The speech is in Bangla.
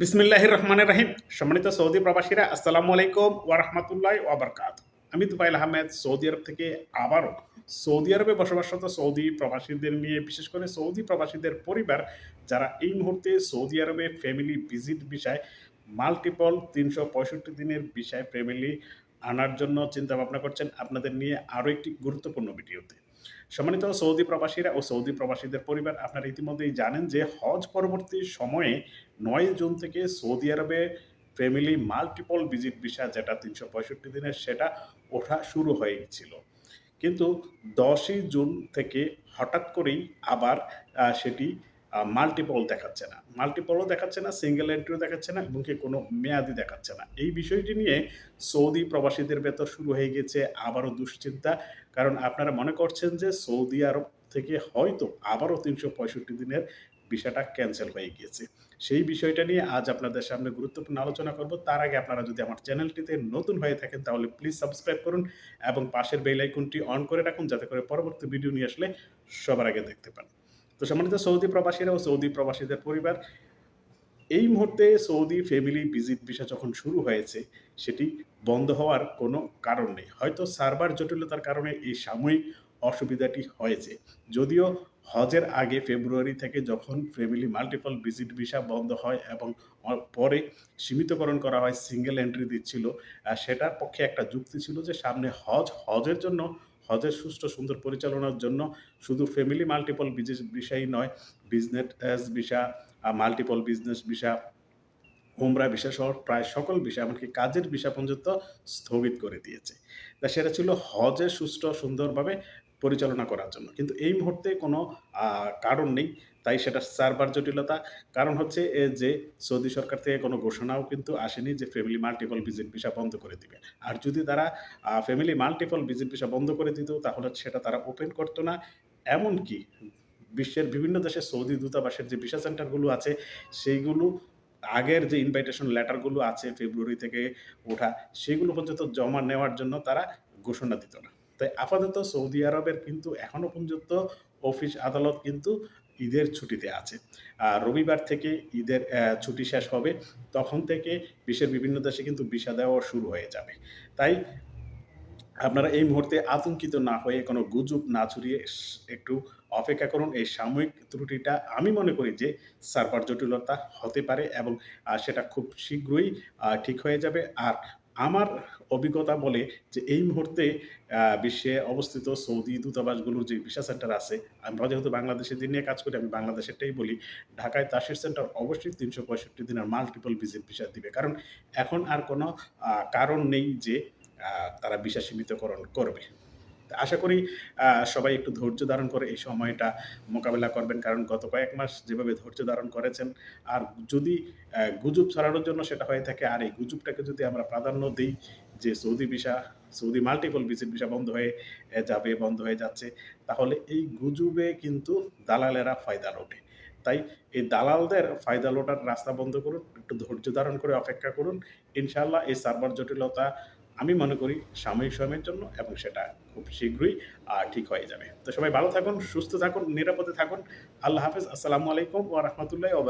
বিসমিল্লাহ রহমান রাহিম সম্মানিত সৌদি প্রবাসীরা, আসসালামু আলাইকুম ওয়া রাহমাতুল্লাহ ওয়াবারকাত। আমি তুফাইল আহমেদ, সৌদি আরব থেকে আবারও সৌদি আরবে বসবাসরত সৌদি প্রবাসীদের নিয়ে, বিশেষ করে সৌদি প্রবাসীদের পরিবার, যারা এই মুহূর্তে সৌদি আরবে ফ্যামিলি ভিজিট বিষয় মাল্টিপল তিনশো পঁয়ষট্টি দিনের বিষয় ফ্যামিলি আনার জন্য চিন্তা ভাবনা করছেন। আপনাদের নিয়ে আরও একটি গুরুত্বপূর্ণ ভিডিওতে। সম্মানিত সৌদি প্রবাসীরা ও সৌদি প্রবাসীদের পরিবার, আপনারা ইতিমধ্যেই জানেন যে হজ পরবর্তী সময়ে নয় জুন থেকে সৌদি আরবে ফ্যামিলি মাল্টিপল ভিজিট ভিসা যেটা তিনশো পঁয়ষট্টি দিনের, সেটা ওঠা শুরু হয়ে গেছিল কিন্তু দশই জুন থেকে হঠাৎ করেই আবার সেটি মাল্টিপল দেখাচ্ছে না। মাল্টিপলও দেখাচ্ছে না সিঙ্গেল এন্ট্রিও দেখাচ্ছে না, এবং কি কোনো মেয়াদি দেখাচ্ছে না। এই বিষয়টি নিয়ে সৌদি প্রবাসীদের ভেতর শুরু হয়ে গেছে আবারও দুশ্চিন্তা। কারণ আপনারা মনে করছেন যে সৌদি আরব থেকে হয়তো আবারও তিনশো পঁয়ষট্টি দিনের বিষয়টা ক্যান্সেল হয়ে গিয়েছে। সেই বিষয়টা নিয়ে আজ আপনাদের সামনে গুরুত্বপূর্ণ আলোচনা করব। তার আগে আপনারা যদি আমার চ্যানেলটিতে নতুন হয়ে থাকেন, তাহলে প্লিজ সাবস্ক্রাইব করুন এবং পাশের বেল আইকনটি অন করে রাখুন, যাতে করে পরবর্তী ভিডিও নিয়ে আসলে সবার আগে দেখতে পান। তো সম্মানিত সৌদি প্রবাসীরা ও সৌদি প্রবাসীদের পরিবার, এই মুহূর্তে সৌদি ফ্যামিলি ভিজিট ভিসা যখন শুরু হয়েছে, সেটি বন্ধ হওয়ার কোনো কারণ নেই। হয়তো সার্ভার জটিলতার কারণে এই সাময়িক অসুবিধাটি হয়েছে। যদিও হজের আগে ফেব্রুয়ারি থেকে যখন ফ্যামিলি মাল্টিপল ভিজিট ভিসা বন্ধ হয় এবং পরে সীমিতকরণ করা হয় সিঙ্গেল এন্ট্রি দিচ্ছিল সেটার পক্ষে একটা যুক্তি ছিল যে সামনে হজ, হজের জন্য হজের সুষ্ঠু সুন্দর পরিচালনার জন্য শুধু ফ্যামিলি মাল্টিপল বিজনেস ভিসাই নয় business visa multiple business visa উমরা ভিসা সহ প্রায় সকল বিষয়, এমনকি কাজের ভিসা পর্যন্ত স্থগিত করে দিয়েছে। তা সেটা ছিল হজের সুষ্ঠু, সুন্দরভাবে পরিচালনা করার জন্য। কিন্তু এই মুহূর্তে কোনো কারণ নেই। তাই সেটা সার্ভার জটিলতা। কারণ হচ্ছে এ যে সৌদি সরকার থেকে কোনো ঘোষণাও কিন্তু আসেনি যে ফ্যামিলি মাল্টিপল ভিজিট ভিসা বন্ধ করে দিবে। আর যদি তারা ফ্যামিলি মাল্টিপল ভিজিট ভিসা বন্ধ করে দিত, তাহলে সেটা তারা ওপেন করতো না। এমনকি বিশ্বের বিভিন্ন দেশে সৌদি দূতাবাসের যে ভিসা সেন্টারগুলো আছে, সেইগুলো আগের যে ইনভাইটেশন লেটারগুলো আছে ফেব্রুয়ারি থেকে ওঠা, সেগুলো পর্যন্ত জমা নেওয়ার জন্য তারা ঘোষণা দিত না। তাই আপাতত সৌদি আরবের কিন্তু এখনও পর্যন্ত অফিস আদালত কিন্তু ঈদের ছুটিতে আছে। আর রবিবার থেকে ঈদের ছুটি শেষ হবে, তখন থেকে বিশ্বের বিভিন্ন দেশে কিন্তু ভিসা দেওয়া শুরু হয়ে যাবে। তাই আপনারা এই মুহূর্তে আতঙ্কিত না হয়ে কোনো গুজব না ছড়িয়ে একটু অপেক্ষা করুন এই সাময়িক ত্রুটিটা। আমি মনে করি যে সার্ভার জটিলতা হতে পারে এবং সেটা খুব শীঘ্রই ঠিক হয়ে যাবে। আর আমার অভিজ্ঞতা বলে যে এই মুহূর্তে বিশ্বে অবস্থিত সৌদি দূতাবাসগুলোর যে ভিসা সেন্টার আছে আমরা যেহেতু বাংলাদেশের দিন নিয়ে কাজ করি, আমি বাংলাদেশেরটাই বলি, ঢাকায় তাসির সেন্টার অবশ্যই তিনশো পঁয়ষট্টি দিনের মাল্টিপল ভিজিট ভিসা দিবে। কারণ এখন আর কোনো কারণ নেই যে তারা ভিসা সীমিতকরণ করবে আশা করি সবাই একটু ধৈর্য ধারণ করে এই সময়টা মোকাবেলা করবেন, কারণ গত কয়েক মাস যেভাবে ধৈর্য ধারণ করেছেন, আর যদি গুজব ছড়ানোর জন্য সেটা হয়ে থাকে, আর এই গুজবটাকে যদি আমরা প্রাধান্য দিই যে Saudi visa, Saudi multiple visit visa বন্ধ হয়ে যাবে, বন্ধ হয়ে যাচ্ছে, তাহলে এই গুজবে কিন্তু দালালেরা ফায়দা লোটে। তাই এই দালালদের ফায়দা লোটার রাস্তা বন্ধ করুন, একটু ধৈর্য ধারণ করে অপেক্ষা করুন ইনশাল্লাহ এই সার্ভার জটিলতা আমি মনে করি সাময়িক সময়ের জন্য এবং সেটা খুব শীঘ্রই ঠিক হয়ে যাবে। তো সবাই ভালো থাকুন, সুস্থ থাকুন, নিরাপদে থাকুন। আল্লাহ হাফেজ। আসসালামু আলাইকুম ও রাহমাতুল্লাহি ওয়া